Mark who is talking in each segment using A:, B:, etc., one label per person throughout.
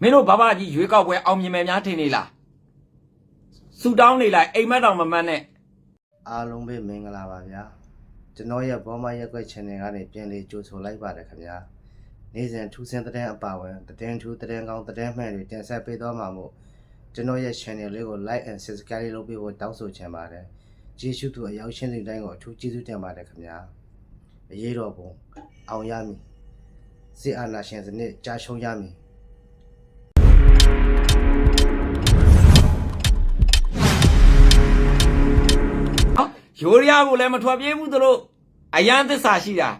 A: မင်းတို့ဘာဘာကြီးရွေးကောက်ပွဲအောင်မြင်မယ်များထင်နေလားဆူတောင်းနေလိုက်အိမ်မက်တော်မမတ်နဲ့
B: အားလုံးပဲမင်္ဂလာပါဗျာကျွန်တော်ရဲ့ဘောမရက်ွက် channel ကနေပြန်လေးကြိုဆိုလိုက်ပါတယ်ခင်ဗျာနေ့စဉ်ထူးဆန်းတဲ့အပါဝင်သတင်းထူးသတင်းကောင်းသတင်းမှန်တွေတင်ဆက်ပေးသွားမှာမို့ကျွန်တော်ရဲ့ channel လေးကို like and subscribe လုပ်ပေးဖို့တောင်းဆိုချင်ပါတယ်ကျေးဇူးတူအရောက်ရှင်းတဲ့တိုင်းကိုအထူးကျေးဇူးတင်ပါတယ်ခင်ဗျာအရေးတော်ပုံအောင်ရမည်စစ်အာဏာရှင်စနစ်ကြာရှုံးရမည်
A: ဟောရိုးရကိုလည်းမထွက်ပြေးဘူးသူတို့အယံသစ္စာရှိတာ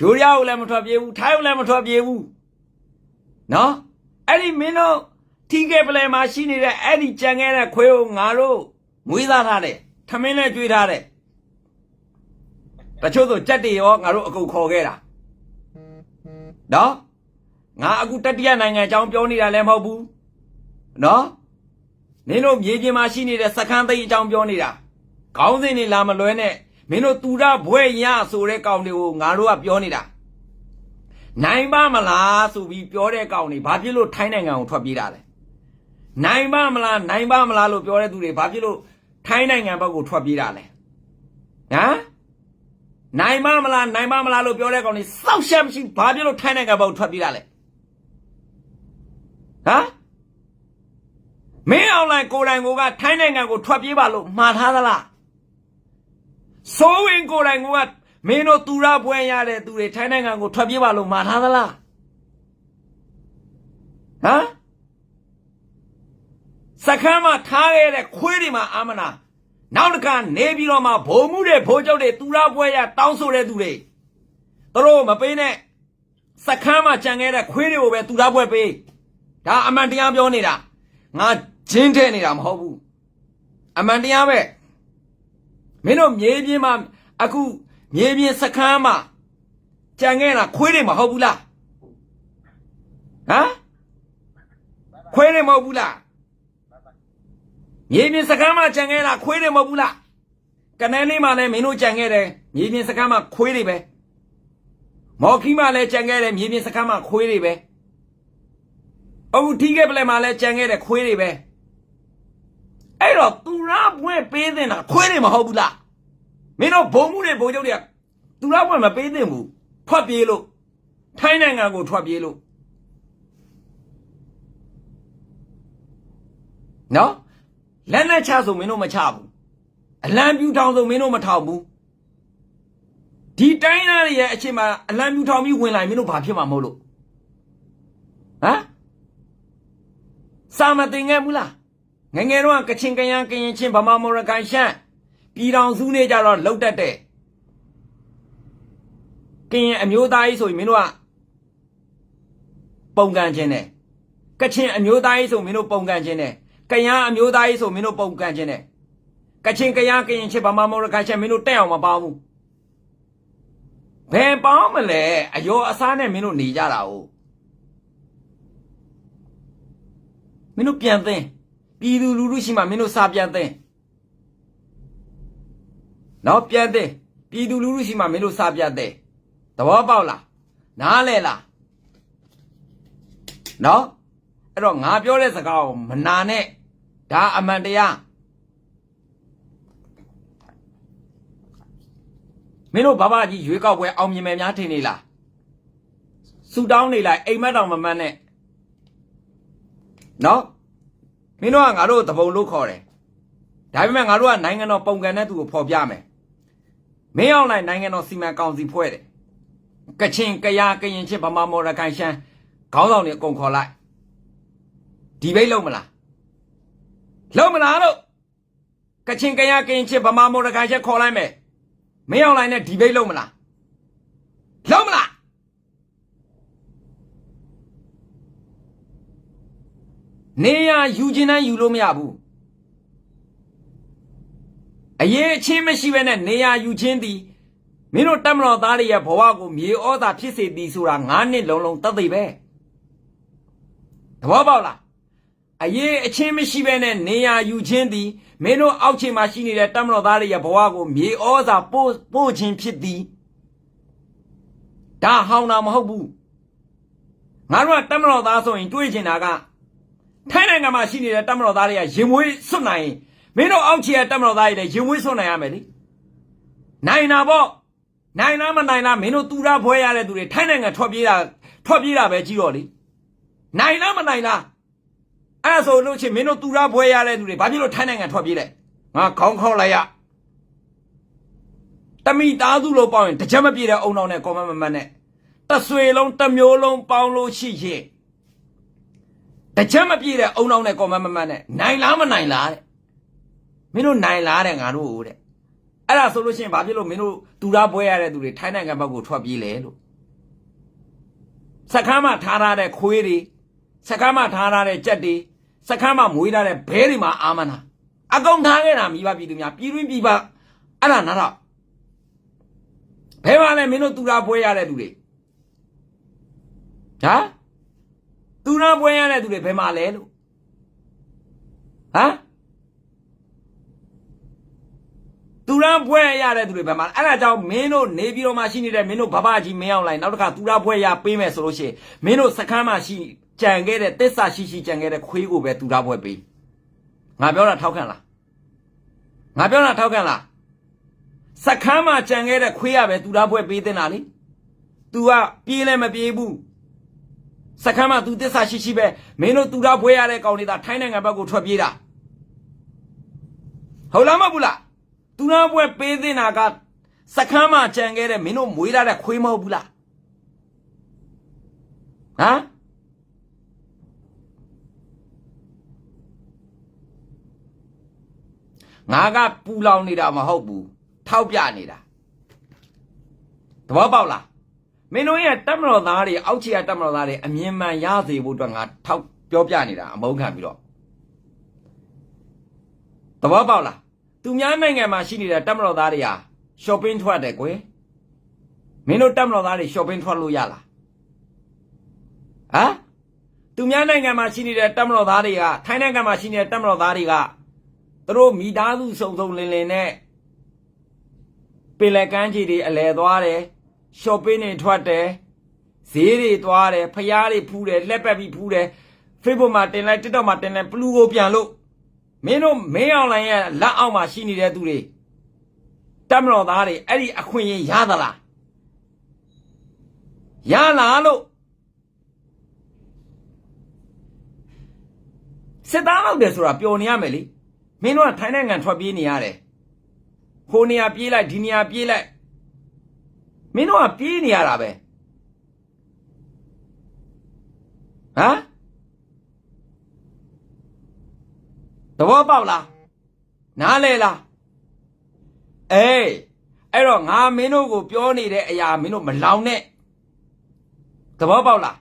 A: ရိုးရကိုလည်းမထွက်ပြေးဘူးထိုင်းကိုလည်းမထွက်ပြေးဘူးနော်အဲ့ဒီမင်းတို့ထီးခဲ့ပလဲမှာရှိနေတဲ့အဲ့ဒီကြံခဲ့တဲ့ခွေးကိုငါတို့မွေးသားထားတယ်ထမင်းနဲ့ကြွေးထားတယ်တချို့ဆိုကြက်တွေရောငါတို့အကုန်ခေါ်ခဲ့တာနော် ငါအခုတတိယနိုင်ငံအကြောင်းပြောနေတာလည်းမဟုတ်ဘူးနော်နင်တို့မြေပြင်မှာရှိနေတဲ့စခန်းသိမ်းအကြောင်းပြောနေတာခေါင်းစဉ်တွေလာမလွဲနဲ့မင်းတို့တူရဘွဲ့ရဆိုတဲ့ကောင်တွေကိုငါတို့ကပြောနေတာနိုင်ပါမလားဆိုပြီးပြောတဲ့ကောင်တွေဘာဖြစ်လို့ထိုင်းနိုင်ငံကိုထွက်ပြေးတာလဲနိုင်ပါမလားနိုင်ပါမလားလို့ပြောတဲ့သူတွေဘာဖြစ်လို့ထိုင်းနိုင်ငံဘက်ကိုထွက်ပြေးတာလဲဟမ်နိုင်ပါမလားနိုင်ပါမလားလို့ပြောတဲ့ကောင်တွေစောက်ရှက်မရှိဘာဖြစ်လို့ထိုင်းနိုင်ငံဘက်ကိုထွက်ပြေးတာလဲ ဟမ်မင်းအွန်လိုင်းကိုယ်တိုင်ကိုကထိုင်းနိုင်ငံကိုထွက်ပြေးပါလို့မှားထားသလားဆိုးဝင်ကိုယ်တိုင်ကမင်းတို့သူရပွဲရတဲ့သူတွေထိုင်းနိုင်ငံကိုထွက်ပြေးပါလို့မှာထားသလားဟမ်စခန်းမှာထားခဲ့တဲ့ခွေးတွေမှာအာမနာနောက်တစ်ခါနေပြီးတော့မှဘုံမှုတွေဘိုးကျောက်တွေသူရပွဲရတောင်းဆိုတဲ့သူတွေသူတို့မပေးနဲ့စခန်းမှာကြံခဲ့တဲ့ခွေးတွေကိုပဲသူရပွဲပေး ဒါအမှန်တရားပြောနေတာငါဂျင်းထဲနေတာမဟုတ်ဘူးအမှန်တရားပဲမင်းတို့မြေပြင်မှာအခုမြေပြင်စခန်းမှာကြံခဲ့တာခွေးတွေမဟုတ်ဘူးလားဟမ်ခွေးတွေမဟုတ်ဘူးလားမြေပြင်စခန်းမှာကြံခဲ့တာခွေးတွေမဟုတ်ဘူးလားကနန်းလေးမှာလည်းမင်းတို့ကြံခဲ့တယ်မြေပြင်စခန်းမှာခွေးတွေပဲမော်ခီမှာလည်းကြံခဲ့တယ်မြေပြင်စခန်းမှာခွေးတွေပဲ အခုထီးခဲ့ပလဲမှာလည်းကြံခဲ့တယ်ခွေးတွေပဲအဲ့တော့သူရဘွဲ့ပေးတဲ့တာခွေးတွေမဟုတ်ဘူးလားမင်းတို့ဘုံမှုတွေဘုံကျုပ်တွေကသူရဘွဲ့မပေးသင့်ဘူးထွက်ပြေးလို့ထိုင်းနိုင်ငံကိုထွက်ပြေးလို့နော်လက်နဲ့ချဆိုမင်းတို့မချဘူးအလံပြူထောင်ဆိုမင်းတို့မထောင်ဘူးဒီတိုင်းသားတွေရဲ့အချိန်မှာအလံပြူထောင်ပြီးဝင်လာရင်မင်းတို့ဘာဖြစ်မှာမဟုတ်လို့ဟမ် စာမတင်ခဲ့ဘူးလားငယ်ငယ်တော့ကချင်ကရန်ကရင်ချင်းဗမာမော်ရကန်ရှမ်းပြည်တော်စုနေကြတော့လှုပ်တတ်တယ်ကရင်အမျိုးသားကြီးဆိုရင်မင်းတို့ကပုံကန်ခြင်းတယ်ကချင်အမျိုးသားကြီးဆိုမင်းတို့ပုံကန်ခြင်းတယ်ကရန်အမျိုးသားကြီးဆိုမင်းတို့ပုံကန်ခြင်းတယ်ကချင်ကရန်ကရင်ချင်းဗမာမော်ရကန်ရှမ်းမင်းတို့တက်အောင်မပေါင်းဘူးဘယ်ပေါင်းမလဲအယောအစားနဲ့မင်းတို့နေကြတာ哦 မင်းတို့ပြန်သိမ်းပြည်သူလူထုရှိမှမင်းတို့စာပြန်သိနော်ပြန်သိပြည်သူလူထုရှိမှမင်းတို့စာပြန်သိသဘောပေါက်လားနားလဲလားနော်အဲ့တော့ငါပြောတဲ့စကားကိုမနာနဲ့ဒါအမှန်တရားမင်းတို့ဘာဘာကြီးရွေးကောက်ပွဲအောင်မြင်မယ်များထင်နေလားဆူတောင်းနေလိုက်အိမ်မက်တော်မမတ်နဲ့ နော်မင်းတို့ကငါတို့တပုံလို့ခေါ်တယ်ဒါပေမဲ့ငါတို့ကနိုင်ငံတော်ပုံကန်တဲ့သူကိုဖော်ပြမယ်မင်းအောင်လိုက်နိုင်ငံတော်စီမံကောင်စီဖွဲ့တယ်ကချင်ကယားကရင်ချင်းဗမာမော်ရခိုင်ရှမ်းခေါင်းဆောင်တွေအကုန်ခေါ်လိုက်ဒီဘိတ်လုံးမလားလုံးမလားလို့ကချင်ကယားကရင်ချင်းဗမာမော်ရခိုင်ရှမ်းခေါ်လိုက်မယ်မင်းအောင်လိုက်နဲ့ဒီဘိတ်လုံးမလားလုံးမလား နေရယူခြင်းတန်းယူလို့မရဘူးအရေးအချင်းမရှိဘဲနဲ့နေရယူခြင်းသည်မင်းတို့တက်မတော်သားတွေရဲ့ဘဝကိုမြေဩသာဖြစ်စေသည်ဆိုတာ၅နှစ်လုံးလုံးတတ်သိပဲသဘောပေါက်လားအရေးအချင်းမရှိဘဲနဲ့နေရယူခြင်းသည်မင်းတို့အောက်ခြေမှာရှိနေတဲ့တက်မတော်သားတွေရဲ့ဘဝကိုမြေဩသာပို့ပို့ခြင်းဖြစ်သည်ဒါဟောင်းတာမဟုတ်ဘူးငါတို့ကတမတော်သားဆိုရင်တွေးချင်တာက ထိုင်းနိုင်ငံမှာရှိနေတဲ့တမတော်သားတွေကရင်မွေးစွတ်နိုင်ရင်မင်းတို့အောက်ခြေကတမတော်သားတွေလည်းရင်မွေးစွတ်နိုင်ရမယ်လေနိုင်တာပေါ့နိုင်လားမနိုင်လားမင်းတို့တူတာဖွဲရတဲ့သူတွေထိုင်းနိုင်ငံထွက်ပြေးတာထွက်ပြေးတာပဲကြီးတော့လေနိုင်လားမနိုင်လားအဲ့ဒါဆိုလို့ချင်းမင်းတို့တူတာဖွဲရတဲ့သူတွေဘာဖြစ်လို့ထိုင်းနိုင်ငံထွက်ပြေးလဲငါခေါင်းခေါက်လိုက်ရတမိသားစုလို့ပေါ့ရင်တစ်ချက်မပြေတဲ့အုံနောက်နဲ့ကောမမမတ်နဲ့တဆွေလုံးတစ်မျိုးလုံးပေါင်းလို့ရှိရင် တစ်ချက်မပြေတဲ့အုံနောက်နဲ့ကောမမမတ်နဲ့နိုင်လားမနိုင်လားတဲ့မင်းတို့နိုင်လားတဲ့ငါတို့တဲ့အဲ့ဒါဆိုလို့ရှိရင်ဘာဖြစ်လို့မင်းတို့တူတာပွဲရတဲ့သူတွေထိုင်းနိုင်ငံဘက်ကိုထွက်ပြေးလဲလို့စကမ်းမှာထားထားတဲ့ခွေးတွေစကမ်းမှာထားထားတဲ့ကြက်တွေစကမ်းမှာမွေးထားတဲ့ဘဲတွေမှာအာမနာအကောင်ထားခဲ့တာမိဘပြည်သူများပြည်တွင်းပြည်ပအဲ့ဒါနာတော့ဘဲမှာလဲမင်းတို့တူတာပွဲရတဲ့သူတွေဟာ တူတာပွဲရတဲ့သူတွေဘယ်မှာလဲလို့ဟမ်သူရန်ဘွဲရတဲ့သူတွေဘယ်မှာအဲ့ဒါကြောင့်မင်းတို့နေပြည်တော်မှာရှိနေတဲ့မင်းတို့ဘဘကြီးမင်းအောင်လိုက်နောက်တစ်ခါသူရဘွဲရပေးမယ်ဆိုလို့ရှိရင်မင်းတို့စကမ်းမှာရှိကြံခဲ့တဲ့တစ္ဆာရှိရှိကြံခဲ့တဲ့ခွေးကိုပဲသူရဘွဲပေးငါပြောတာထောက်ခံလားငါပြောတာထောက်ခံလားစကမ်းမှာကြံခဲ့တဲ့ခွေးရပဲသူရဘွဲပေးတင်တာလေ तू ကပြေးလဲမပြေးဘူး စကမ်းမှာ तू တစ္ဆာရှိရှိပဲမင်းတို့သူရဘွဲရတဲ့ကောင်တွေသာထိုင်းနိုင်ငံဘက်ကိုထွက်ပြေးတာဟုတ်လားမဟုတ်ဘူးလားသူနာပွဲပေးသင့်တာကစကမ်းမှာကြံခဲ့တဲ့မင်းတို့မွေးလာတဲ့ခွေးမဟုတ်ဘူးလားဟမ်ငါကပူလောင်နေတာမဟုတ်ဘူးထောက်ပြနေတာသဘောပေါက်လား မင်းတို့ရဲ့တက်မတော်သားတွေအောက်ခြေကတက်မတော်သားတွေအမြင်မှန်ရစေဖို့အတွက်ငါထောက်ပြောပြနေတာအမုန်းခံပြီးတော့သဘောပေါက်လားသူများနိုင်ငံမှာရှိနေတဲ့တက်မတော်သားတွေဟာ shopping ထွက်တယ်ကွယ်မင်းတို့တက်မတော်သားတွေ shopping ထွက်လို့ရလားဟမ်သူများနိုင်ငံမှာရှိနေတဲ့တက်မတော်သားတွေကထိုင်းနိုင်ငံမှာရှိနေတဲ့တက်မတော်သားတွေကသူတို့မိသားစုစုံစုံလင်လင်နဲ့ပင်လယ်ကမ်းခြေတွေအလဲသွားတယ် shopping တွေထွက်တယ်ဈေးတွေသွားတယ်ဖျားတွေဖူးတယ်လက်ပတ်ပြီးဖူးတယ် Facebook မှာတင်လိုက် TikTok မှာတင်လိုက်ဘလူးကိုပြန်လို့မင်းတို့မင်းအောင်လိုင်းရဲ့လက်အောက်မှာရှိနေတဲ့သူတွေတက်မတော်သားတွေအဲ့ဒီအခွင့်အရေးရသလားရလားလို့စစ်သားလောက်တယ်ဆိုတာပျော်နေရမယ်လေမင်းတို့ကထိုင်းနိုင်ငံထွက်ပြေးနေရတယ်ဟိုနေရာပြေးလိုက်ဒီနေရာပြေးလိုက် မင်းတို့ကပြေးနေရတာပဲဟမ်သဘောပေါက်လားနားလဲလားအေးအဲ့တော့ငါမင်းတို့ကိုပြောနေတဲ့အရာမင်းတို့မလောင်နဲ့သဘောပေါက်လား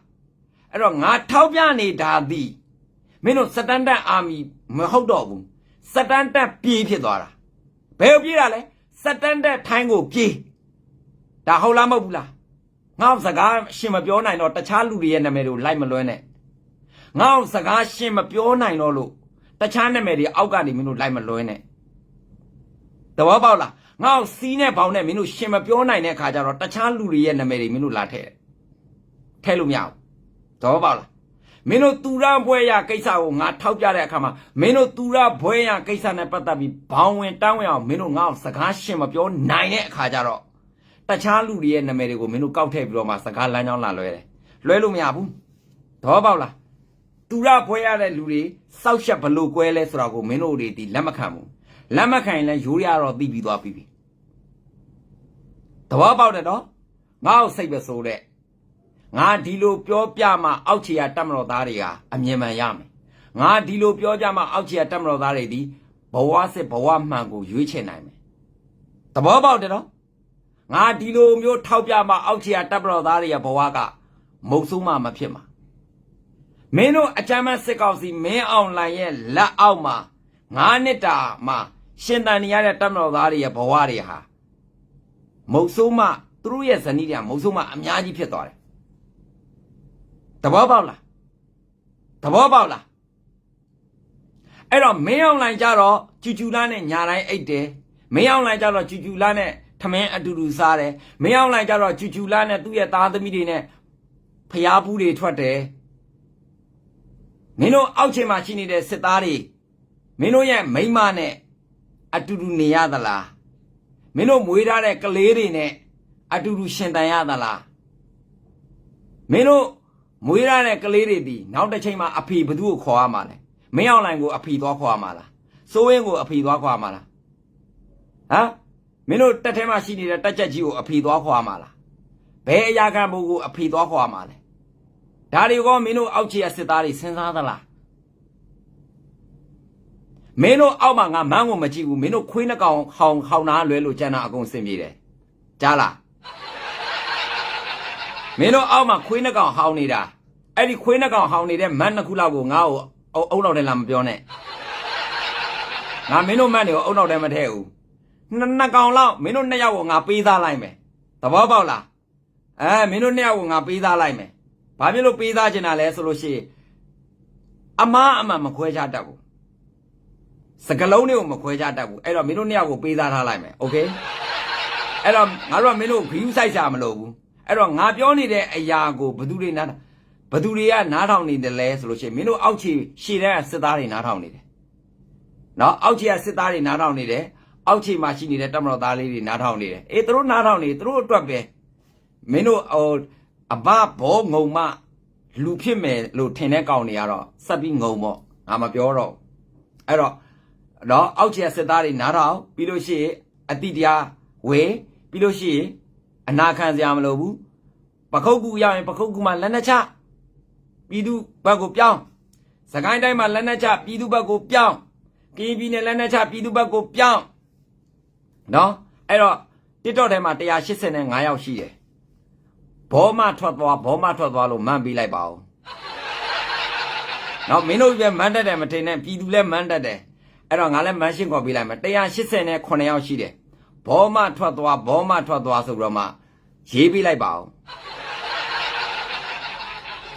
A: အဲ့တော့ငါထောက်ပြနေတာသည်မင်းတို့စတန်ဒတ်အာမီမဟုတ်တော့ဘူးစတန်ဒတ်ပြေးဖြစ်သွားတာဘယ်ကိုပြေးတာလဲစတန်ဒတ်ထိုင်းကိုပြေး ဒါဟုတ်လားမဟုတ်ဘူးလားငါ့စကားရှင်မပြောနိုင်တော့တခြားလူတွေရဲ့နာမည်တွေကိုလိုက်မလွှဲနဲ့ငါ့စကားရှင်မပြောနိုင်တော့လို့တခြားနာမည်တွေအောက်ကနေမင်းတို့လိုက်မလွှဲနဲ့တဘောပေါက်လားငါ့ကိုစီးနဲ့ဘောင်နဲ့မင်းတို့ရှင်မပြောနိုင်တဲ့ခါကျတော့တခြားလူတွေရဲ့နာမည်တွေမင်းတို့လာထည့်တယ်ထဲလို့မရဘူးတဘောပေါက်လားမင်းတို့သူရဘွဲရကိစ္စကိုငါထောက်ပြတဲ့အခါမှာမင်းတို့သူရဘွဲရကိစ္စနဲ့ပတ်သက်ပြီးဘောင်ဝင်တန်းဝင်အောင်မင်းတို့ငါ့ကိုစကားရှင်မပြောနိုင်တဲ့အခါကျတော့ တခြားလူတွေရဲ့နာမည်တွေကိုမင်းတို့ကောက်ထည့်ပြီးတော့မှစကားလမ်းကြောင်းလာလွှဲတယ်လွှဲလို့မရဘူးတဘောပေါက်လားသူရဖွဲရတဲ့လူတွေစောက်ရှက်ဘလို့ကွဲလဲဆိုတာကိုမင်းတို့တွေဒီလက်မခံဘူးလက်မခံရင်လည်းရိုးရတော့သိပြီးသွားပြီပြီတဘောပေါက်တယ်နော်ငါ့ကိုစိတ်ပဲဆိုတဲ့ငါဒီလိုပြောပြမှအောက်ခြေရတက်မတော်သားတွေဟာအမြင်မှန်ရမယ်ငါဒီလိုပြောကြမှအောက်ခြေရတက်မတော်သားတွေဒီဘဝစစ်ဘဝမှန်ကိုရွေးချယ်နိုင်မယ်တဘောပေါက်တယ်နော် ငါဒီလိုမျိုးထောက်ပြမှအောက်ခြေရတက်မတော်သားတွေရဲ့ဘဝကမုတ်ဆိုးမှမဖြစ်မှာမင်းတို့အကြမ်းဖက်စစ်ကောင်စီမင်းအောင်လှိုင်ရဲ့လက်အောက်မှာငါးနှစ်တာမှာရှင်တန်နေရတဲ့တပ်မတော်သားတွေရဲ့ဘဝတွေဟာမုတ်ဆိုးမသူတို့ရဲ့ဇနီးတွေကမုတ်ဆိုးမအများကြီးဖြစ်သွားတယ်တဘောပေါက်လားတဘောပေါက်လားအဲ့တော့မင်းအောင်လှိုင်ကြတော့ကျူကျူလားနဲ့ညာတိုင်းအိတ်တယ်မင်းအောင်လှိုင်ကြတော့ကျူကျူလားနဲ့ ထမင်းအတူတူစားတယ်မင်းအောင်လှိုင်ကြတော့ကျူကျူလားနဲ့သူ့ရဲ့သားသမီးတွေနဲ့ဖျားဘူးတွေထွက်တယ်မင်းတို့အောက်ခြေမှာရှိနေတဲ့စစ်သားတွေမင်းတို့ရဲ့မိန်းမနဲ့အတူတူနေရသလားမင်းတို့မွေးထားတဲ့ကလေးတွေနဲ့အတူတူရှင်တန်ရသလားမင်းတို့မွေးထားတဲ့ကလေးတွေဒီနောက်တစ်ချိန်မှာအဖေဘသူ့ကိုခေါ်ရမှာလဲမင်းအောင်လိုင်ကိုအဖေသွားခေါ်ရမှာလားစိုးဝင်းကိုအဖေသွားခေါ်ရမှာလားဟမ် မင်းတို့တက်ထဲမှာရှိနေတဲ့တက်ချက်ကြီးကိုအဖေသွားခေါ်ရမှာလားဘယ်အရာခံဘုံကိုအဖေသွားခေါ်ရမှာလဲဒါတွေကောမင်းတို့အောက်ခြေရစစ်သားတွေစဉ်းစားသလားမင်းတို့အောက်မှာငါမန်းကိုမကြည့်ဘူးမင်းတို့ခွေးနှကောင်ဟောင်ဟောင်နာလွဲလို့ကျန်တာအကုန်စင်ပြေတယ်ကြားလားမင်းတို့အောက်မှာခွေးနှကောင်ဟောင်းနေတာအဲ့ဒီခွေးနှကောင်ဟောင်းနေတဲ့မန်းနှစ်ခုလောက်ကိုငါ့ကိုအုံအုံလောက်တယ်လားမပြောနဲ့ငါမင်းတို့မန်းတွေကိုအုံလောက်တယ်မထည့်ဘူး နှစ်နှစ်ကောင်လောက်မင်းတို့နှစ်ယောက်ကိုငါပေးသားလိုက်မယ်သဘောပေါက်လားအဲမင်းတို့နှစ်ယောက်ကိုငါပေးသားလိုက်မယ်ဘာဖြစ်လို့ပေးသားချင်တာလဲဆိုလို့ရှိရင်အမားအမှန်မခွဲခြားတတ်ဘူးစကလုံးတွေကိုမခွဲခြားတတ်ဘူးအဲ့တော့မင်းတို့နှစ်ယောက်ကိုပေးသားထားလိုက်မယ်โอเค အဲ့တော့ငါတို့ကမင်းတို့ view စိုက်စားမလို့ဘူးအဲ့တော့ငါပြောနေတဲ့အရာကိုဘသူတွေနားဘသူတွေကနားထောင်နေတယ်လဲဆိုလို့ရှိရင်မင်းတို့အောက်ခြေရှေ့တဲ့စစ်သားတွေနားထောင်နေတယ်နော်အောက်ခြေကစစ်သားတွေနားထောင်နေတယ် အောက်ခြေမှာရှိနေတဲ့တပ်မတော်သားလေးတွေနားထောင်နေတယ်အေးသူတို့နားထောင်နေသူတို့အတွက်ပဲမင်းတို့ဟိုအဘဘောငုံမလူဖြစ်မယ်လို့ထင်တဲ့ကောင်တွေကတော့စက်ပြီးငုံပေါ့ငါမပြောတော့ဘူးအဲ့တော့တော့အောက်ခြေစစ်သားတွေနားထောင်ပြီးလို့ရှိရင်အတိတရားဝေပြီးလို့ရှိရင်အနာခံစရာမလိုဘူးပခုတ်ကူရောက်ရင်ပခုတ်ကူမှာလက်နဲ့ချပြည်သူဘက်ကိုပြောင်းစကိုင်းတိုင်းမှာလက်နဲ့ချပြည်သူဘက်ကိုပြောင်းကရင်ပြည်နယ်လက်နဲ့ချပြည်သူဘက်ကိုပြောင်း နော်အဲ့တော့ TikTok ထဲမှာ185ယောက်ရှိတယ်ဘောမထွက်သွားဘောမထွက်သွားလို့မှန်ပေးလိုက်ပါဦးနော်မင်းတို့ပဲမန်းတက်တယ်မထင်နဲ့ပြည်သူလည်းမန်းတက်တယ်အဲ့တော့ငါလည်းမန်းရှင်းခေါ်ပေးလိုက်မယ်189ယောက်ရှိတယ်ဘောမထွက်သွားဘောမထွက်သွားဆိုပြီးတော့မှရေးပေးလိုက်ပါအောင်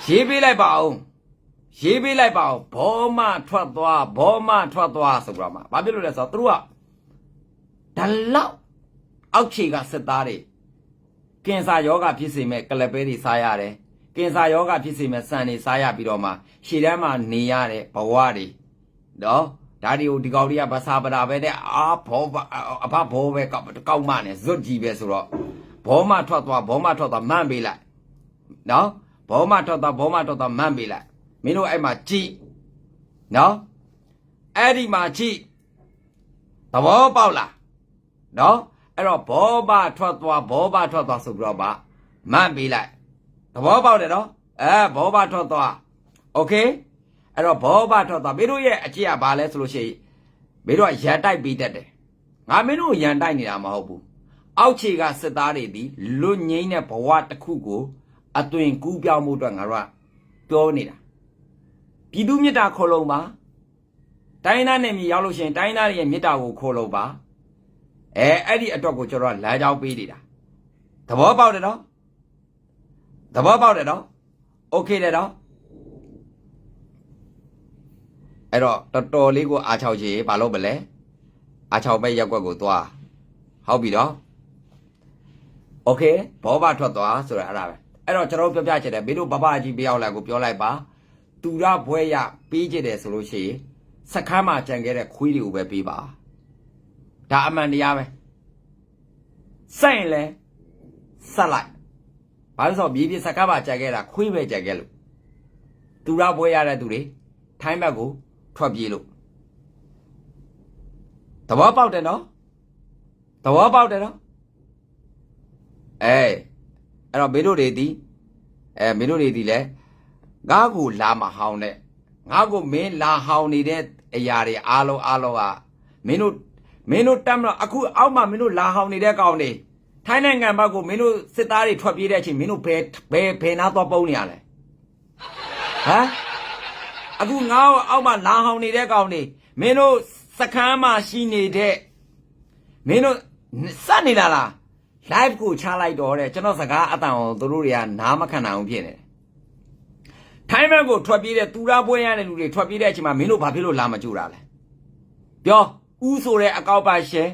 A: ရေးပေးလိုက်ပါအောင်ရေးပေးလိုက်ပါအောင်ဘောမထွက်သွားဘောမထွက်သွားဆိုပြီးတော့မှဘာဖြစ်လို့လဲဆိုတော့သူတို့က ဒါလောက်အောက်ခြေကစစ်သားတွေကင်ဆာယောဂဖြစ်စေမဲ့ကလပဲတွေစားရတယ်ကင်ဆာယောဂဖြစ်စေမဲ့စံတွေစားရပြီးတော့မှရှေ့တန်းမှာနေရတဲ့ဘဝတွေနော်ဒါတွေကိုဒီကောင်တွေကဗစာပတာပဲတဲ့အာဘောဘအဖဘောပဲကောက်ကောက်မနဲ့ဇွတ်ကြီးပဲဆိုတော့ဘောမထွက်သွားဘောမထွက်သွားမှန်ပေးလိုက်နော်ဘောမထွက်သွားဘောမထွက်သွားမှန်ပေးလိုက်မင်းတို့အဲ့မှာကြည်နော်အဲ့ဒီမှာကြည်သဘောပေါက်လား နော်အဲ့တော့ဘောဘထွက်သွားဘောဘထွက်သွားဆိုပြီးတော့မှမှန်ပေးလိုက်သဘောပေါက်တယ်နော်အဲဘောဘထွက်သွားโอเคအဲ့တော့ဘောဘထွက်သွားမင်းတို့ရဲ့အကြည့်ကဘာလဲဆိုလို့ရှိရင်မင်းတို့ကရန်တိုက်ပေးတတ်တယ်ငါမင်းတို့ကိုရန်တိုက်နေတာမဟုတ်ဘူးအောက်ခြေကစစ်သားတွေဒီလွတ်ငိမ့်တဲ့ဘဝတစ်ခုကိုအသွင်ကူးပြောင်းမှုအတွက်ငါတို့ကပြောနေတာပြည်သူမြတ်တာခေါ်လုံးပါတိုင်းသားနယ်မြေရောက်လို့ရှိရင်တိုင်းသားတွေရဲ့မြတ်တာကိုခေါ်လုံးပါ အဲအဲ့ဒီအတွက်ကိုကျွန်တော်ကလမ်းကြောင်းပေးနေတာသဘောပေါက်တယ်နော်သဘောပေါက်တယ်နော်โอเคတယ်နော်အဲ့တော့တော်တော်လေးကိုအားချောက်ချေဘာလို့မလဲအားချောက်ပဲရက်ွက်ကိုသွားဟုတ်ပြီနော်โอเคဘောဘထွက်သွားဆိုရအဲ့ဒါပဲအဲ့တော့ကျွန်တော်တို့ပြောပြချင်တယ်မင်းတို့ဘဘကြီးပြောက်လိုက်ကိုပြောလိုက်ပါသူရဘွဲရပေးချင်တယ်ဆိုလို့ရှိရင်စခန်းမှာကြံခဲ့တဲ့ခွေးတွေကိုပဲပေးပါ ဒါအမှန်တရားပဲစိုက်ရင်လဲဆက်လိုက်ဘာလို့ဆိုမြေပြစကားပါကြက်ခဲ့တာခွေးပဲကြက်ခဲ့လို့သူရပွဲရတဲ့သူတွေထိုင်းဘက်ကိုထွက်ပြေးလို့သဘောပေါက်တယ်နော်သဘောပေါက်တယ်နော်အေးအဲ့တော့မင်းတို့တွေဒီအဲမင်းတို့တွေဒီလဲငါ့ကိုလာမဟောင်းနဲ့ငါ့ကိုမင်းလာဟောင်းနေတဲ့အရာတွေအားလုံးအားလုံးကမင်းတို့ မင်းတို့တက်မလို့အခုအောက်မှာမင်းတို့လာဟောင်းနေတဲ့ကောင်တွေထိုင်းနိုင်ငံဘက်ကိုမင်းတို့စစ်သားတွေထွက်ပြေးတဲ့အချိန်မင်းတို့ဘယ်ဘယ်ဘယ်နာသွားပုံးနေရလဲဟမ်အခုငါ့အောက်မှာလာဟောင်းနေတဲ့ကောင်တွေမင်းတို့စခန်းမှာရှိနေတဲ့မင်းတို့စက်နေလားလား live ကိုချလိုက်တော့တဲ့ကျွန်တော်စကားအတန်အောင်သူတို့တွေကနားမခံနိုင်အောင်ဖြစ်နေတယ်ထိုင်းဘက်ကိုထွက်ပြေးတဲ့သူရပွဲရတဲ့လူတွေထွက်ပြေးတဲ့အချိန်မှာမင်းတို့ဘာဖြစ်လို့လာမကြူတာလဲပြော ဦးဆိုတဲ့အကောက်ပါရှင်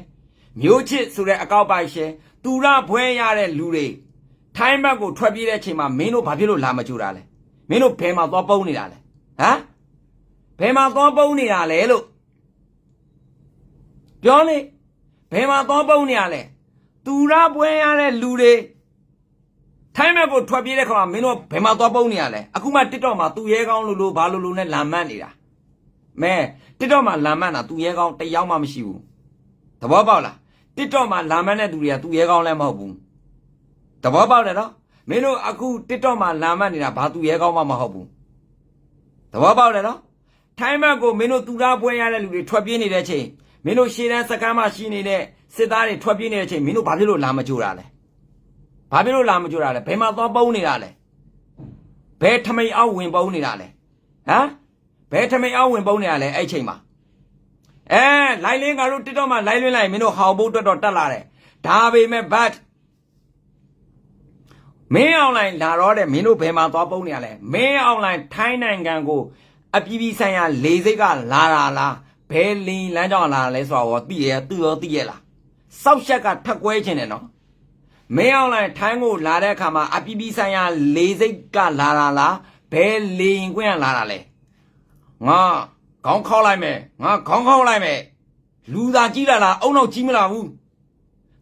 A: မျိုးချစ်ဆိုတဲ့အကောက်ပါရှင်သူရဘွဲရတဲ့လူတွေထိုင်းဘက်ကိုထွက်ပြေးတဲ့အချိန်မှာမင်းတို့ဘာဖြစ်လို့လာမကြိုတာလဲမင်းတို့ဘယ်မှာသွားပုန်းနေတာလဲဟမ်ဘယ်မှာသွားပုန်းနေတာလဲလို့ပြောလေဘယ်မှာသွားပုန်းနေရလဲသူရပွဲရတဲ့လူတွေထိုင်းဘက်ကိုထွက်ပြေးတဲ့ခါမှာမင်းတို့ဘယ်မှာသွားပုန်းနေရလဲအခုမှတစ်တော့မှာသူရဲကောင်းလို့လို့ဘာလို့လို့နဲ့လာမတ်နေတာမဲ တစ်တော့မှာလာမတ်တာသူရဲကောင်းတစ်ယောက်မှမရှိဘူးသဘောပေါက်လားတစ်တော့မှာလာမတ်တဲ့သူတွေကသူရဲကောင်းလည်းမဟုတ်ဘူးသဘောပေါက်တယ်နော်မင်းတို့အခု TikTok မှာလာမှတ်နေတာဘာသူရဲကောင်းမှမဟုတ်ဘူးသဘောပေါက်တယ်နော်ထိုင်းမတ်ကိုမင်းတို့သူသားပွဲရတဲ့လူတွေထွက်ပြေးနေတဲ့အချိန်မင်းတို့ရှေ့တန်းစကမ်းမှာရှိနေတဲ့စစ်သားတွေထွက်ပြေးနေတဲ့အချိန်မင်းတို့ဘာဖြစ်လို့လာမကြိုတာလဲဘာဖြစ်လို့လာမကြိုတာလဲဘယ်မှာသွားပုန်းနေတာလဲဘယ်ထမိန်အောက်ဝင်ပုန်းနေတာလဲဟမ် ဘယ်ထမိန်အောက်ဝင်ပုန်းနေတာလဲအဲ့ချိန်မှာအဲလိုင်းလင်းကတော့ TikTok မှာလိုင်းလွင်းလိုက်မင်းတို့ဟောင်ဖို့အတွက်တော့တက်လာတယ်ဒါပေမဲ့ but မင်းအွန်လိုင်းလာတော့တဲ့မင်းတို့ဘယ်မှာသွားပုံးနေရလဲမင်းအွန်လိုင်းထိုင်းနိုင်ငံကိုအပြည်ပြည်ဆိုင်ရာလေစိတ်ကလာတာလားဘယ်လင်းလမ်းကြောင်းလာတာလဲဆိုတော့သိရသူရောသိရလားစောက်ရက်ကထက်ကွဲခြင်းတယ်နော်မင်းအွန်လိုင်းထိုင်းကိုလာတဲ့အခါမှာအပြည်ပြည်ဆိုင်ရာလေစိတ်ကလာတာလားဘယ်လေရင်ကွင်းကလာတာလဲ ငါခေါင်းခေါက်လိုက်မယ်ငါခေါင်းခေါက်လိုက်မယ်လူသာကြီးလာလားအုံနောက်ကြီးမလာဘူး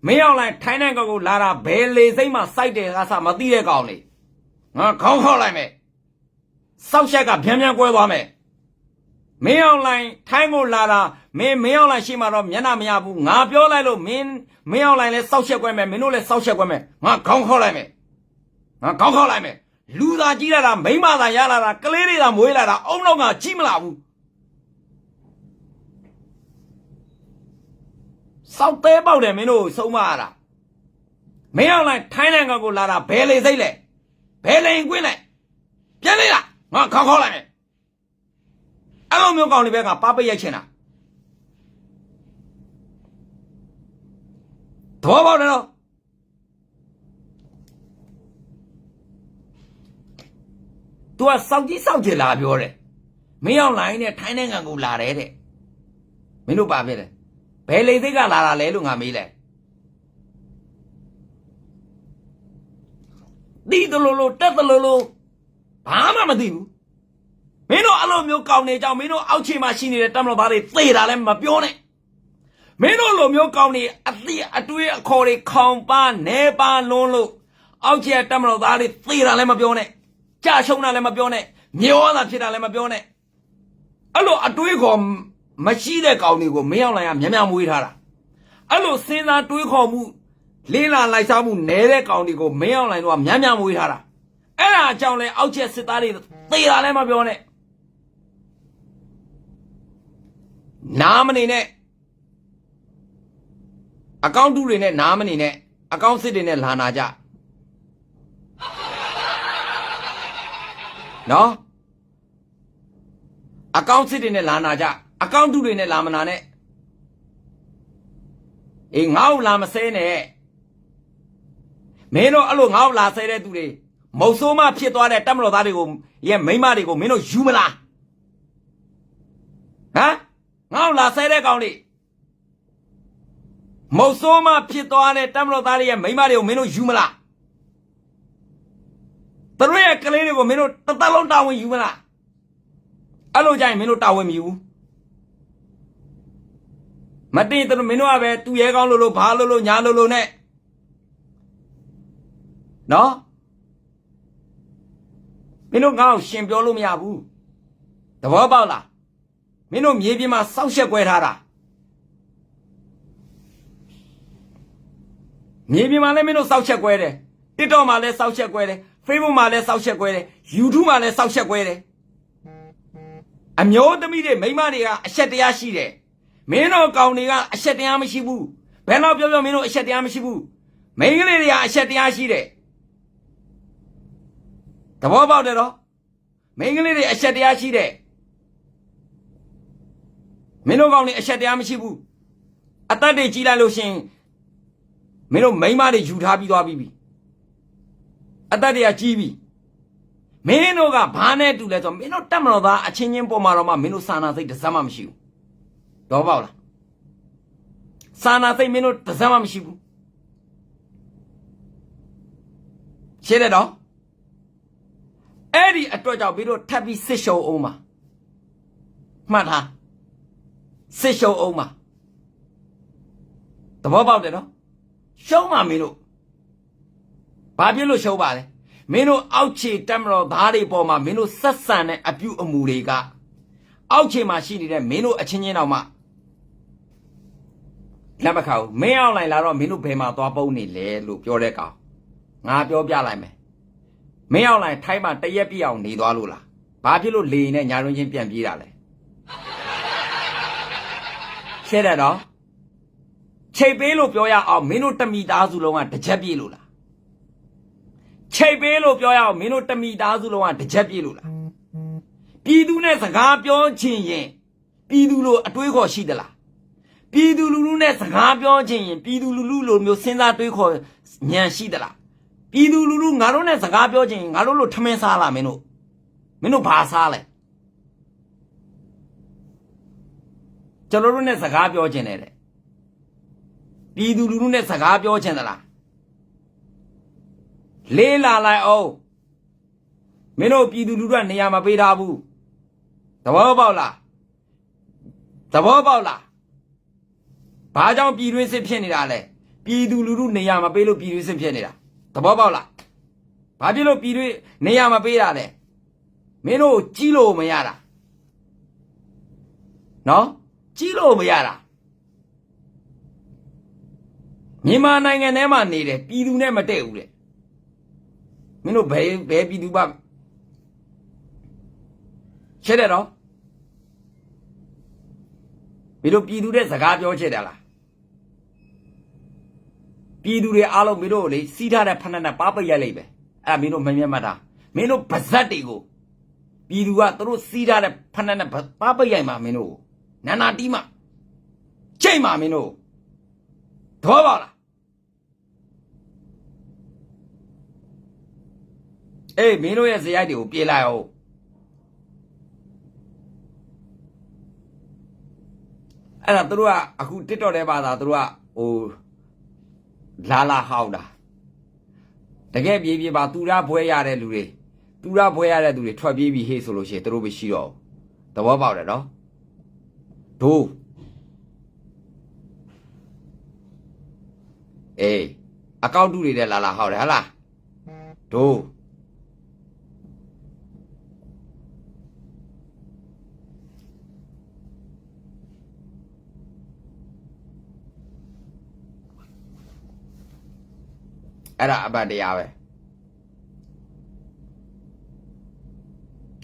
A: မင်းအောင်လိုက်ထိုင်းနိုင်ငံကိုလာတာဘယ်လေစိမ့်မှစိုက်တယ်ကစမသိတဲ့ကောင်လေငါခေါင်းခေါက်လိုက်မယ်စောက်ရက်ကဗျမ်းဗျမ်းကွဲသွားမယ်မင်းအောင်လိုက်ထိုင်းကိုလာတာမင်းမင်းအောင်လိုက်ရှိမှတော့မျက်နှာမရဘူးငါပြောလိုက်လို့မင်းမင်းအောင်လိုက်လဲစောက်ရက်ကွဲမယ်မင်းတို့လဲစောက်ရက်ကွဲမယ်ငါခေါင်းခေါက်လိုက်မယ်ငါခေါင်းခေါက်လိုက်မယ် လူသာကြီးလာတာမိန်းမသာရလာတာကလေးတွေသာမွေးလာတာအုံနောက်ကကြီးမလာဘူးစောက်သေးပေါက်တယ်မင်းတို့ဆုံးမရတာမင်းအောင်လိုက်ထိုင်းနိုင်ငံကိုလာတာဘယ်လေစိတ်လဲဘယ်လိန်ကွင်းလဲပြန်လေလားငါခေါက်ခေါက်လိုက်မယ်အဲ့လိုမျိုးကောင်တွေဘက်ကပါပိတ်ရိုက်ချင်တာသဘောပေါက်တယ်နော် သူကစောက်ကြီးစောက်ချင်လာပြောတယ်မင်းအောင်လိုက်နဲ့ထိုင်းနိုင်ငံကိုလာတယ်တဲ့မင်းတို့ပါဖြစ်တယ်ဘယ်လေသိက်ကလာတာလဲလို့ငါမေးလိုက်တီးတလို့လို့တက်တလို့လို့ဘာမှမသိဘူးမင်းတို့အဲ့လိုမျိုးကောင်းနေကြမင်းတို့အောက်ခြေမှာရှိနေတဲ့တမလို့သားတွေသေတာလည်းမပြောနဲ့မင်းတို့လိုမျိုးကောင်းနေအတိအတွေးအခေါ်တွေခေါင်ပါနေပါလွန်းလို့အောက်ခြေတမလို့သားတွေသေတာလည်းမပြောနဲ့ ကြာရှုံးတာလည်းမပြောနဲ့မျောတာဖြစ်တာလည်းမပြောနဲ့အဲ့လိုအတွေးခေါ်မရှိတဲ့ကောင်တွေကိုမင်းအောင်လိုင်ကမြန်မြန်မွေးထားတာအဲ့လိုစဉ်းစားတွေးခေါ်မှုလေးလာလိုက်စားမှုနဲတဲ့ကောင်တွေကိုမင်းအောင်လိုင်တို့ကမြန်မြန်မွေးထားတာအဲ့ဒါအကြောင်းလဲအောက်ချက်စစ်သားတွေသေတာလည်းမပြောနဲ့နားမနေနဲ့အကောင့်တူတွေနဲ့နားမနေနဲ့အကောင့်စစ်တွေနဲ့လာနာကြ နော်အကောင့်စစ်တွေနဲ့လာနာကြအကောင့်တူတွေနဲ့လာမနာနဲ့အေးငါ့ကိုလာမဆဲနဲ့မင်းတို့အဲ့လိုငါ့ကိုလာဆဲတဲ့သူတွေမုတ်ဆိုးမဖြစ်သွားတဲ့တက်မတော်သားတွေကိုရဲ့မိန်းမတွေကိုမင်းတို့ယူမလားဟမ်ငါ့ကိုလာဆဲတဲ့ကောင်လေးမုတ်ဆိုးမဖြစ်သွားတဲ့တက်မတော်သားတွေရဲ့မိန်းမတွေကိုမင်းတို့ယူမလား သူတို့ရဲ့ကလေးတွေကိုမင်းတို့တစ်သက်လုံးတာဝန်ယူမလားအဲ့လိုကြရင်မင်းတို့တာဝန်မယူဘူးမတင်သူတို့မင်းတို့ကပဲသူရဲကောင်းလို့လို့ဘာလို့လို့ညာလို့လို့နဲ့နော်မင်းတို့ငါ့ကိုရှင်ပြောလို့မရဘူးသဘောပေါက်လားမင်းတို့မြေပြင်မှာစောက်ရှက်ကွဲထားတာမြေပြင်မှာလည်းမင်းတို့စောက်ရှက်ကွဲတယ် TikTok မှာလည်းစောက်ရှက်ကွဲတယ် Facebook မှာလည်းစောက်ရှက်ကွဲတယ် YouTube မှာလည်းစောက်ရှက်ကွဲတယ်အမျိုးသမီးတွေမိန်းမတွေကအဆက်တရားရှိတယ်မင်းတို့ကောင်တွေကအဆက်တရားမရှိဘူးဘယ်တော့ပြောပြောမင်းတို့အဆက်တရားမရှိဘူးမိန်းကလေးတွေကအဆက်တရားရှိတယ်သဘောပေါက်တယ်တော့မိန်းကလေးတွေအဆက်တရားရှိတယ်မင်းတို့ကောင်တွေအဆက်တရားမရှိဘူးအသက်တွေကြီးလိုက်လို့ရှရင်မင်းတို့မိန်းမတွေယူထားပြီးသွားပြီးပြီ အသက်တွေကကြီးပြီမင်းတို့ကဘာနဲ့တူလဲဆိုတော့မင်းတို့တက်မတော်သားအချင်းချင်းပေါ်မှာတော့မှမင်းတို့စာနာစိတ်တစ်စက်မှမရှိဘူးတော့ပေါ့လားစာနာစိတ်မင်းတို့တစ်စက်မှမရှိဘူးရှင်းတယ်နော်အဲ့ဒီအတွက်ကြောင့်မင်းတို့ထပ်ပြီးစစ်ရှုံအောင်ပါမှတ်ထားစစ်ရှုံအောင်ပါသဘောပေါက်တယ်နော်ရှုံးပါမင်းတို့ ဘာဖြစ်လို့ရှုံးပါလဲမင်းတို့အောက်ခြေတက်မတော်သားတွေပေါ်မှာမင်းတို့ဆက်ဆံတဲ့အပြုအမူတွေကအောက်ခြေမှာရှိနေတဲ့မင်းတို့အချင်းချင်းတောင်မှလက်မခါဘူးမင်းအောင်လိုက်လာတော့မင်းတို့ဘယ်မှာသွားပုန်းနေလဲလို့ပြောတဲ့ကောင်ငါပြောပြလိုက်မယ်မင်းအောင်လိုက်ထိုင်းမှာတရက်ပြည့်အောင်နေသွားလို့လားဘာဖြစ်လို့လေနဲ့ညာတွင်ချင်းပြန်ပြေးတာလဲရှင်းတယ်နော်ချိတ်ပေးလို့ပြောရအောင်မင်းတို့တမိသားစုလုံးကတစ်ချက်ပြေးလို့လား ချိတ်ပေးလို့ပြောရအောင်မင်းတို့တမိသားစုလုံးကတစ်ချက်ပြေးလို့လားပြည်သူနဲ့စကားပြောချင်ရင်ပြည်သူလိုအတွေးခေါ်ရှိသလားပြည်သူလူလူနဲ့စကားပြောချင်ရင်ပြည်သူလူလူလိုမျိုးစဉ်းစားတွေးခေါ်ဉာဏ်ရှိသလားပြည်သူလူလူငါတို့နဲ့စကားပြောချင်ရင်ငါတို့လိုထမင်းစားလားမင်းတို့မင်းတို့ဘာစားလဲကျွန်တော်တို့နဲ့စကားပြောချင်တယ်တဲ့ပြည်သူလူထုနဲ့စကားပြောချင်သလား လေးလာလိုက်အောင်မင်းတို့ပြည်သူလူထုကနေရာမပေးထားဘူးသဘောပေါက်လားသဘောပေါက်လားဘာကြောင့်ပြည်တွင်းစစ်ဖြစ်နေတာလဲပြည်သူလူထုနေရာမပေးလို့ပြည်တွင်းစစ်ဖြစ်နေတာသဘောပေါက်လားဘာဖြစ်လို့ပြည်တွင်းနေရာမပေးတာလဲမင်းတို့ကြီးလို့မရတာနော်ကြီးလို့မရတာမြန်မာနိုင်ငံထဲမှာနေတယ်ပြည်သူနဲ့မတည့်ဘူးတဲ့ မင်းတို့ဘယ်ဘယ်ပြည်သူပါရှင်းတယ်နော်မင်းတို့ပြည်သူတဲ့စကားပြောချင်တယ်လားပြည်သူတွေအားလုံးမင်းတို့ကိုလေစီးထားတဲ့ဖက်နဲ့နဲ့ပါပိတ်ရိုက်လိုက်ပဲအဲ့ဒါမင်းတို့မမြတ်မှတ်တာမင်းတို့ဗဇက်တွေကိုပြည်သူကသူတို့စီးထားတဲ့ဖက်နဲ့နဲ့ပါပိတ်ရိုက်မှာမင်းတို့ကိုနာနာတီးမှာချိန်မှာမင်းတို့ကိုသဘောပေါက်လား အေးမင်းတို့ရဲ့ဇယိုက်တွေကိုပြေးလိုက်အောင်အဲ့ဒါသူတို့ကအခု TikTok ထဲပါတာသူတို့ကဟိုလာလာဟောက်တာတကယ်ပြေးပြေးပါသူရဘွဲရတဲ့လူတွေသူရဘွဲရတဲ့သူတွေထွက်ပြေးပြီးဟေးဆိုလို့ရှိရင်သူတို့မရှိတော့ဘူးသဘောပေါက်တယ်နော်ဒိုးအေးအကောက်တူတွေတဲ့လာလာဟောက်တယ်ဟလားဒိုး အဲ့ဒါအပတ်တရားပဲ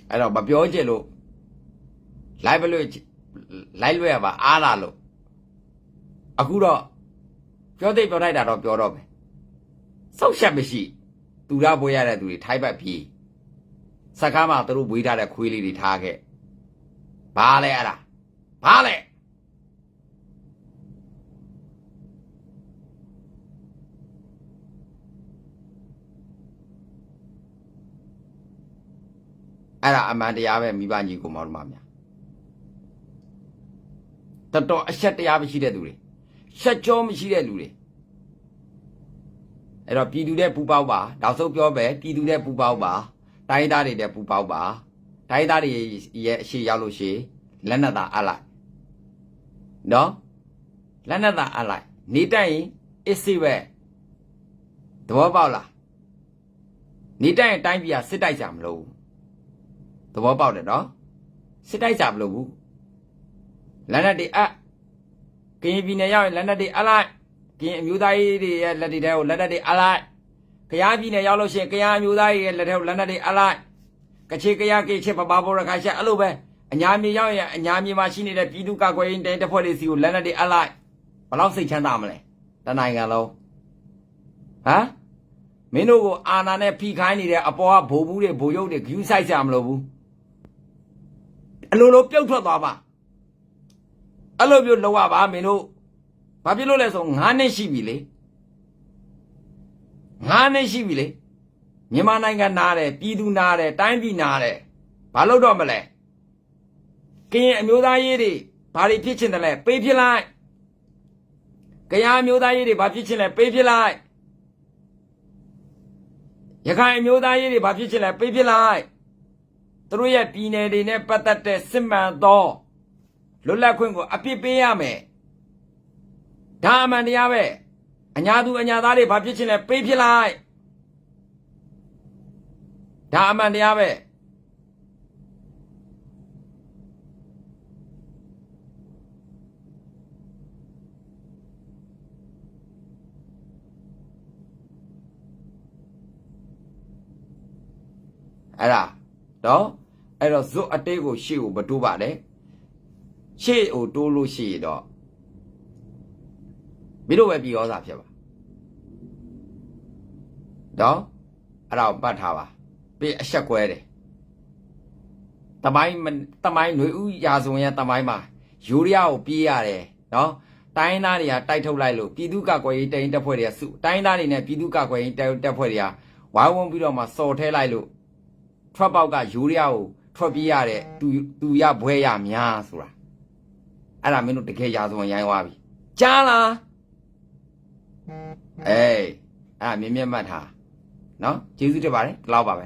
A: အဲ့တော့မပြောချင်လို့လိုက်မလို့လိုက်လွဲရပါအားလာလို့အခုတော့ပြောသိပြောထိုက်တာတော့ပြောတော့မယ်စောက်ရှက်မရှိသူရပွဲရတဲ့သူတွေထိုက်ပတ်ပြီးစကားမှာသူတို့ဝေးထားတဲ့ခွေးလေးတွေထားခဲ့ဘာလဲအဲ့ဒါဘာလဲ အဲ့ဒါအမှန်တရားပဲမိဘညီကိုမောင်တို့မများတော်တော်အဆက်တရားမရှိတဲ့သူတွေရှက်ကြောမရှိတဲ့လူတွေအဲ့တော့ပြည်သူတဲ့ပူပေါက်ပါနောက်ဆုံးပြောပဲပြည်သူတဲ့ပူပေါက်ပါတိုင်းသားတွေတဲ့ပူပေါက်ပါတိုင်းသားတွေရဲ့အရှိရောက်လို့ရှိရင်လက်နက်သားအပ်လိုက်နော်လက်နက်သားအပ်လိုက်နေတိုက်ရင်အစ်စိပဲသဘောပေါက်လားနေတိုက်ရင်တိုင်းပြည်ကစစ်တိုက်ကြမလို့ သဘောပေါက်တယ်နော်စစ်တိုက်ကြမလို့ဘူးလက်နက်တွေအပ်ကရင်ပြည်နယ်ရောက်ရင်လက်နက်တွေအလိုက်ကရင်အမျိုးသားရေးတွေရဲ့လက်တွေထဲကိုလက်နက်တွေအလိုက်ကရားပြည်နယ်ရောက်လို့ရှိရင်ကရားအမျိုးသားရေးရဲ့လက်ထဲကိုလက်နက်တွေအလိုက်ကချေကရားကေချေပပဘောရခိုင်ရှာအဲ့လိုပဲအညာမြေရောက်ရင်အညာမြေမှာရှိနေတဲ့ပြည်သူ့ကာကွယ်ရေးတဲတပ်ဖွဲ့တွေစီကိုလက်နက်တွေအလိုက်ဘယ်လောက်စိတ်ချမ်းသာမလဲတနိုင်ငံလုံးဟမ်မင်းတို့ကိုအာနာနဲ့ဖိခိုင်းနေတဲ့အပေါ်ကဘိုလ်ဘူးတွေဘိုလ်ရုပ်တွေဂယူးဆိုင်ကြမလို့ဘူး အလိုလိုပြုတ်ထွက်သွားပါအဲ့လိုမျိုးလောက်ရပါမင်းတို့ဘာဖြစ်လို့လဲဆို9နှစ်ရှိပြီလေ9နှစ်ရှိပြီလေမြန်မာနိုင်ငံနားတယ်ပြည်သူနားတယ်တိုင်းပြည်နားတယ်ဘာလို့တော့မလဲကရင်အမျိုးသားရေးတွေဘာတွေဖြစ်ချင်တယ်လဲပေးဖြစ်လိုက်ကရင်အမျိုးသားရေးတွေဘာဖြစ်ချင်လဲပေးဖြစ်လိုက်ရခိုင်အမျိုးသားရေးတွေဘာဖြစ်ချင်လဲပေးဖြစ်လိုက် သူတို့ရဲ့ပြည်နယ်တွေနဲ့ပတ်သက်တဲ့စစ်မှန်သောလွတ်လပ်ခွင့်ကိုအပြစ်ပေးရမယ်ဒါအမှန်တရားပဲအညာသူအညာသားတွေဘာဖြစ်ချင်လဲပေးဖြစ်လိုက်ဒါအမှန်တရားပဲအဲ့ဒါ တော့အဲ့တော့ဇွတ်အတိတ်ကိုရှေ့ကိုမတိုးပါနဲ့ရှေ့ကိုတိုးလို့ရှိရင်တော့မင်းတို့ပဲပြီးရောစာဖြစ်ပါတော့အဲ့ဒါကိုပတ်ထားပါပြီးအဆက်ကွဲတယ်တမိုင်းမတမိုင်းຫນွေဥရာဇဝင်ရဲ့တမိုင်းမှာယူရီးယားကိုပြေးရတယ်နော်တိုင်းသားတွေကတိုက်ထုတ်လိုက်လို့ပြည်သူ့ကကွယ်ရေးတိုင်းတပ်ဖွဲ့တွေကစုတိုင်းသားတွေနဲ့ပြည်သူ့ကကွယ်ရေးတပ်ဖွဲ့တွေကဝိုင်းဝန်းပြီးတော့မှစော်ထဲလိုက်လို့ ထွက်ပေါက်ကယူရီးယားကိုထွက်ပြေးရတဲ့သူသူရဘွဲရများဆိုတာအဲ့ဒါမင်းတို့တကယ်ရာဇဝင်ရိုင်းသွားပြီကြားလားအေးအဲ့ဒါမြင်မြတ်မှတ်ထားနော်ကျေးဇူးတင်ပါတယ်ဒီလောက်ပါပဲ